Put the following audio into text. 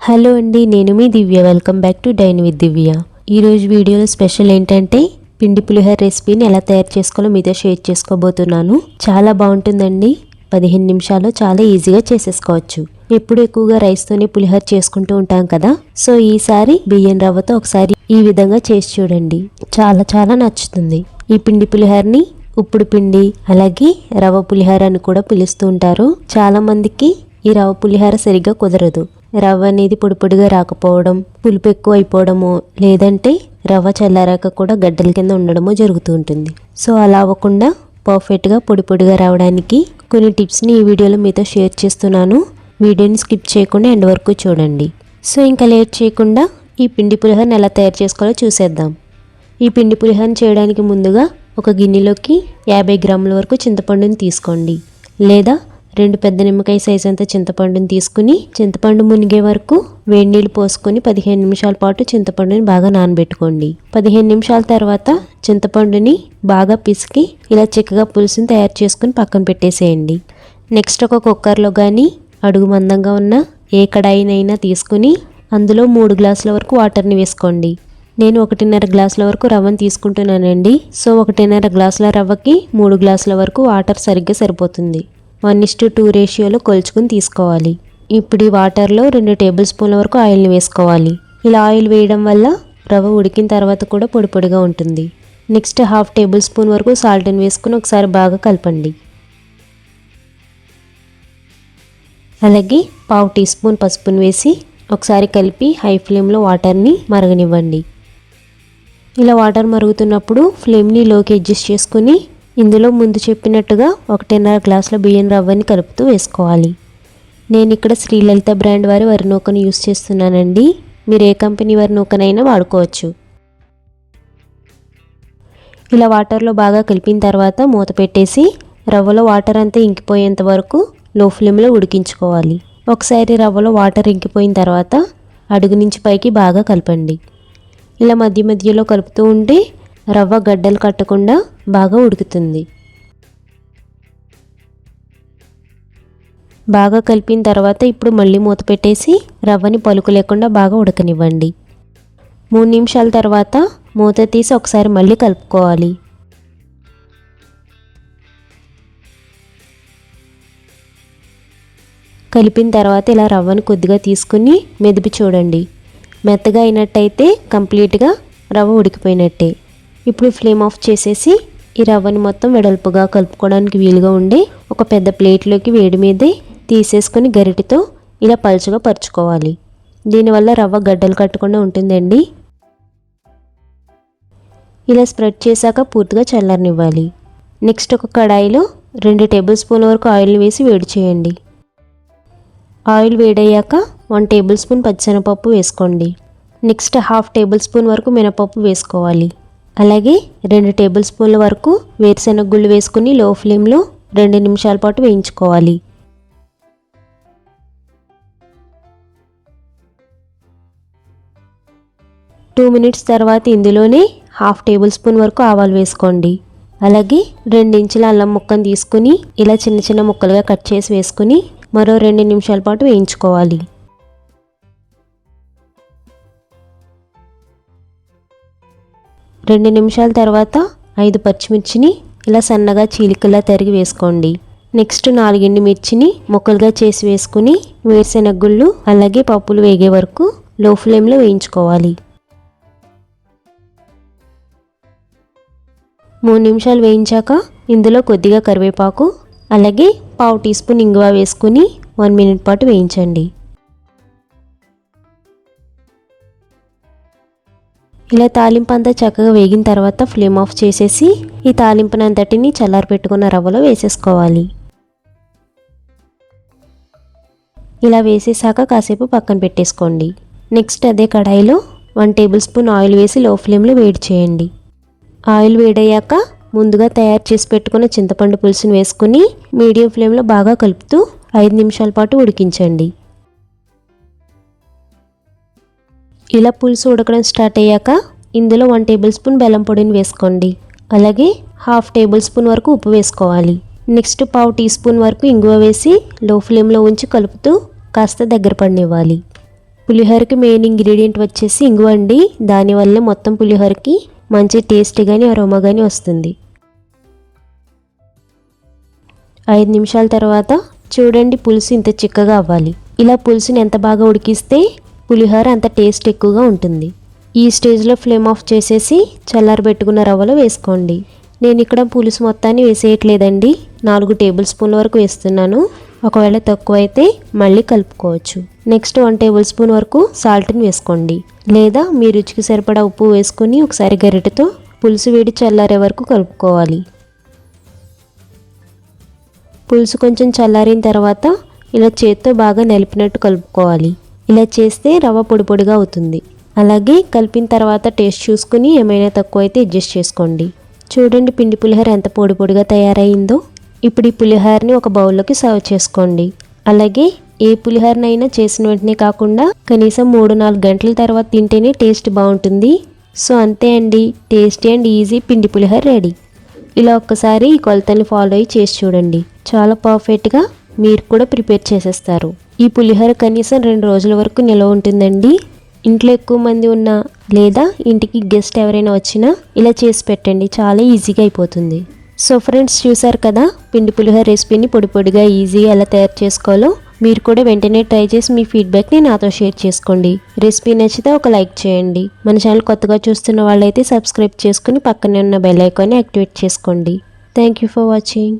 Hello అండి నేను మీ Divya. Welcome back to dine with Divya ఈరోజు వీడియోలో స్పెషల్ ఏంటంటే పిండి పులిహోర రెసిపీని ఎలా తయారు చేసుకోవాలో మీతో షేర్ చేసుకోబోతున్నాను. చాలా బాగుంటుందండి. పదిహేను నిమిషాల్లో చాలా ఈజీగా చేసేసుకోవచ్చు. ఎప్పుడు ఎక్కువగా రైస్తోనే పులిహోర చేసుకుంటూ ఉంటాం కదా. సో ఈసారి బియ్యం రవ్వతో ఒకసారి ఈ విధంగా చేసి చూడండి. చాలా చాలా నచ్చుతుంది. ఈ పిండి పులిహోరని ఉప్పుడు పిండి అలాగే రవ్వ పులిహోర అని కూడా పిలుస్తూ ఉంటారు. చాలా మందికి ఈ రవ్వ పులిహోర సరిగ్గా కుదరదు. రవ్వ అనేది పొడి పొడిగా రాకపోవడం పులుపు ఎక్కువ అయిపోవడము లేదంటే రవ్వ చల్లారాక కూడా గడ్డల కింద ఉండడము జరుగుతూ ఉంటుంది. సో అలా అవ్వకుండా పర్ఫెక్ట్గా పొడి పొడిగా రావడానికి కొన్ని టిప్స్ని ఈ వీడియోలో మీతో షేర్ చేస్తున్నాను. వీడియోని స్కిప్ చేయకుండా ఎండ్ వరకు చూడండి. సో ఇంకా లేట్ చేయకుండా ఈ పిండి పులిహోరని ఎలా తయారు చేసుకోవాలో చూసేద్దాం. ఈ పిండి పులిహోరని చేయడానికి ముందుగా ఒక గిన్నెలోకి యాభై గ్రాముల వరకు చింతపండుని తీసుకోండి. లేదా రెండు పెద్ద నిమ్మకాయ సైజ్ అంత చింతపండుని తీసుకుని చింతపండు మునిగే వరకు వేడి నీళ్ళు పోసుకొని పదిహేను నిమిషాల పాటు చింతపండుని బాగా నానబెట్టుకోండి. పదిహేను నిమిషాల తర్వాత చింతపండుని బాగా పిసికి ఇలా చిక్కగా పులుసుని తయారు చేసుకుని పక్కన పెట్టేసేయండి. నెక్స్ట్ ఒక కుక్కర్లో కానీ అడుగు మందంగా ఉన్న ఏ కడాయినైనా తీసుకుని అందులో మూడు గ్లాసుల వరకు వాటర్ని వేసుకోండి. నేను ఒకటిన్నర గ్లాసుల వరకు రవ్వను తీసుకుంటున్నానండి. సో ఒకటిన్నర గ్లాసుల రవ్వకి మూడు గ్లాసుల వరకు వాటర్ సరిగ్గా సరిపోతుంది. వన్ ఇస్ టు టూ రేషియోలో కొలుచుకుని తీసుకోవాలి. ఇప్పుడు ఈ వాటర్లో రెండు టేబుల్ స్పూన్ల వరకు ఆయిల్ని వేసుకోవాలి. ఇలా ఆయిల్ వేయడం వల్ల రవ్వ ఉడికిన తర్వాత కూడా పొడి పొడిగా ఉంటుంది. నెక్స్ట్ హాఫ్ టేబుల్ స్పూన్ వరకు సాల్ట్ని వేసుకుని ఒకసారి బాగా కలపండి. అలాగే పావు టీ స్పూన్ పసుపుని వేసి ఒకసారి కలిపి హై ఫ్లేమ్లో వాటర్ని మరగనివ్వండి. ఇలా వాటర్ మరుగుతున్నప్పుడు ఫ్లేమ్ని లోకి అడ్జస్ట్ చేసుకుని ఇందులో ముందు చెప్పినట్టుగా ఒకటిన్నర గ్లాసుల బియ్యం రవ్వని కలుపుతూ వేసుకోవాలి. నేను ఇక్కడ శ్రీలలిత బ్రాండ్ వారి వరి నూకను యూస్ చేస్తున్నానండి. మీరు ఏ కంపెనీ వరి నూకనైనా వాడుకోవచ్చు. ఇలా వాటర్లో బాగా కలిపిన తర్వాత మూత పెట్టేసి రవ్వలో వాటర్ అంతా ఇంకిపోయేంత వరకు లో ఫ్లేమ్లో ఉడికించుకోవాలి. ఒకసారి రవ్వలో వాటర్ ఇంకిపోయిన తర్వాత అడుగు నుంచి పైకి బాగా కలపండి. ఇలా మధ్య మధ్యలో కలుపుతూ ఉంటే రవ్వ గడ్డలు కట్టకుండా బాగా ఉడుకుతుంది. బాగా కలిపిన తర్వాత ఇప్పుడు మళ్ళీ మూత పెట్టేసి రవ్వని పలుకు లేకుండా బాగా ఉడకనివ్వండి. మూడు నిమిషాల తర్వాత మూత తీసి ఒకసారి మళ్ళీ కలుపుకోవాలి. కలిపిన తర్వాత ఇలా రవ్వను కొద్దిగా తీసుకుని మెదిపి చూడండి. మెత్తగా అయినట్టయితే కంప్లీట్గా రవ్వ ఉడికిపోయినట్టే. ఇప్పుడు ఫ్లేమ్ ఆఫ్ చేసేసి ఈ రవ్వని మొత్తం వెడల్పుగా కలుపుకోవడానికి వీలుగా ఉండి ఒక పెద్ద ప్లేట్లోకి వేడి మీదే తీసేసుకొని గరిటెతో ఇలా పలుచగా పరుచుకోవాలి. దీనివల్ల రవ్వ గడ్డలు కట్టకుండా ఉంటుందండి. ఇలా స్ప్రెడ్ చేశాక పూర్తిగా చల్లారనివ్వాలి. నెక్స్ట్ ఒక కడాయిలో రెండు టేబుల్ స్పూన్ వరకు ఆయిల్ని వేసి వేడి చేయండి. ఆయిల్ వేడయ్యాక వన్ టేబుల్ స్పూన్ పచ్చిశనగపప్పు వేసుకోండి. నెక్స్ట్ హాఫ్ టేబుల్ స్పూన్ వరకు మినపప్పు వేసుకోవాలి. అలాగే రెండు టేబుల్ స్పూన్ల వరకు వేరుశెనగ గుళ్ళు వేసుకుని లో ఫ్లేమ్లో రెండు నిమిషాల పాటు వేయించుకోవాలి. టూ మినిట్స్ తర్వాత ఇందులోనే హాఫ్ టేబుల్ స్పూన్ వరకు ఆవాలు వేసుకోండి. అలాగే రెండు ఇంచుల అల్లం ముక్కను తీసుకుని ఇలా చిన్న చిన్న ముక్కలుగా కట్ చేసి వేసుకుని మరో రెండు నిమిషాల పాటు వేయించుకోవాలి. రెండు నిమిషాల తర్వాత ఐదు పచ్చిమిర్చిని ఇలా సన్నగా చీలికలా తరిగి వేసుకోండి. నెక్స్ట్ నాలుగిండి మిర్చిని ముక్కలుగా చేసి వేసుకుని వేరుశెనగ గుళ్ళు అలాగే పప్పులు వేగే వరకు లో ఫ్లేమ్లో వేయించుకోవాలి. మూడు నిమిషాలు వేయించాక ఇందులో కొద్దిగా కరివేపాకు అలాగే పావు టీ స్పూన్ ఇంగువ వేసుకుని వన్ మినిట్ పాటు వేయించండి. ఇలా తాలింపు అంతా చక్కగా వేగిన తర్వాత ఫ్లేమ్ ఆఫ్ చేసేసి ఈ తాలింపునంతటిని చల్లారి పెట్టుకున్న రవ్వలో వేసేసుకోవాలి. ఇలా వేసేసాక కాసేపు పక్కన పెట్టేసుకోండి. నెక్స్ట్ అదే కడాయిలో వన్ టేబుల్ స్పూన్ ఆయిల్ వేసి లో ఫ్లేమ్లో వేడి చేయండి. ఆయిల్ వేడయ్యాక ముందుగా తయారు చేసి పెట్టుకున్న చింతపండు పులుసుని వేసుకుని మీడియం ఫ్లేమ్లో బాగా కలుపుతూ ఐదు నిమిషాల పాటు ఉడికించండి. ఇలా పులుసు ఉడకడం స్టార్ట్ అయ్యాక ఇందులో వన్ టేబుల్ స్పూన్ బెల్లం పొడిని వేసుకోండి. అలాగే హాఫ్ టేబుల్ స్పూన్ వరకు ఉప్పు వేసుకోవాలి. నెక్స్ట్ పావు టీ స్పూన్ వరకు ఇంగువ వేసి లో ఫ్లేమ్లో ఉంచి కలుపుతూ కాస్త దగ్గర పడినివ్వాలి. పులిహోరకి మెయిన్ ఇంగ్రీడియంట్ వచ్చేసి ఇంగువ అండి. దానివల్ల మొత్తం పులిహోరకి మంచి టేస్ట్ కానీ అరోమా కానీ వస్తుంది. ఐదు నిమిషాల తర్వాత చూడండి పులుసు ఇంత చిక్కగా అవ్వాలి. ఇలా పులుసుని ఎంత బాగా ఉడికిస్తే పులిహోర అంత టేస్ట్ ఎక్కువగా ఉంటుంది. ఈ స్టేజ్లో ఫ్లేమ్ ఆఫ్ చేసేసి చల్లారబెట్టుకున్న రవ్వలో వేసుకోండి. నేను ఇక్కడ పులుసు మొత్తాన్ని వేసేయట్లేదండి. నాలుగు టేబుల్ స్పూన్ల వరకు వేస్తున్నాను. ఒకవేళ తక్కువ అయితే మళ్ళీ కలుపుకోవచ్చు. నెక్స్ట్ వన్ టేబుల్ స్పూన్ వరకు సాల్ట్ని వేసుకోండి. లేదా మీ రుచికి సరిపడా ఉప్పు వేసుకుని ఒకసారి గరిటెతో పులుసు వేడి చల్లారే వరకు కలుపుకోవాలి. పులుసు కొంచెం చల్లారిన తర్వాత ఇలా చేత్తో బాగా నలిపినట్టు కలుపుకోవాలి. ఇలా చేస్తే రవ్వ పొడి పొడిగా అవుతుంది. అలాగే కలిపిన తర్వాత టేస్ట్ చూసుకుని ఏమైనా తక్కువ అయితే అడ్జస్ట్ చేసుకోండి. చూడండి పిండి పులిహోర ఎంత పొడి పొడిగా తయారైందో. ఇప్పుడు ఈ పులిహోరని ఒక బౌల్లోకి సర్వ్ చేసుకోండి. అలాగే ఏ పులిహోరనైనా చేసిన వెంటనే కాకుండా కనీసం మూడు నాలుగు గంటల తర్వాత తింటేనే టేస్ట్ బాగుంటుంది. సో అంతే అండి. టేస్టీ అండ్ ఈజీ పిండి పులిహోర రెడీ. ఇలా ఒక్కసారి ఈ కొలతల్ని ఫాలో అయ్యి చేసి చూడండి. చాలా పర్ఫెక్ట్గా మీరు కూడా ప్రిపేర్ చేసేస్తారు. ఈ పులిహోర కనీసం రెండు రోజుల వరకు నిల్వ ఉంటుందండి. ఇంట్లో ఎక్కువ మంది ఉన్నా లేదా ఇంటికి గెస్ట్ ఎవరైనా వచ్చినా ఇలా చేసి పెట్టండి. చాలా ఈజీగా అయిపోతుంది. సో ఫ్రెండ్స్ చూసారు కదా? పిండి పులిహోర రెసిపీని పొడి పొడిగా ఈజీగా ఎలా తయారు చేసుకోవాలో మీరు కూడా వెంటనే ట్రై చేసి మీ ఫీడ్బ్యాక్ని నాతో షేర్ చేసుకోండి. రెసిపీ నచ్చితే ఒక లైక్ చేయండి. మన ఛానల్ కొత్తగా చూస్తున్న వాళ్ళైతే సబ్స్క్రైబ్ చేసుకుని పక్కనే ఉన్న బెల్ ఐకాన్ని యాక్టివేట్ చేసుకోండి. Thank you for watching.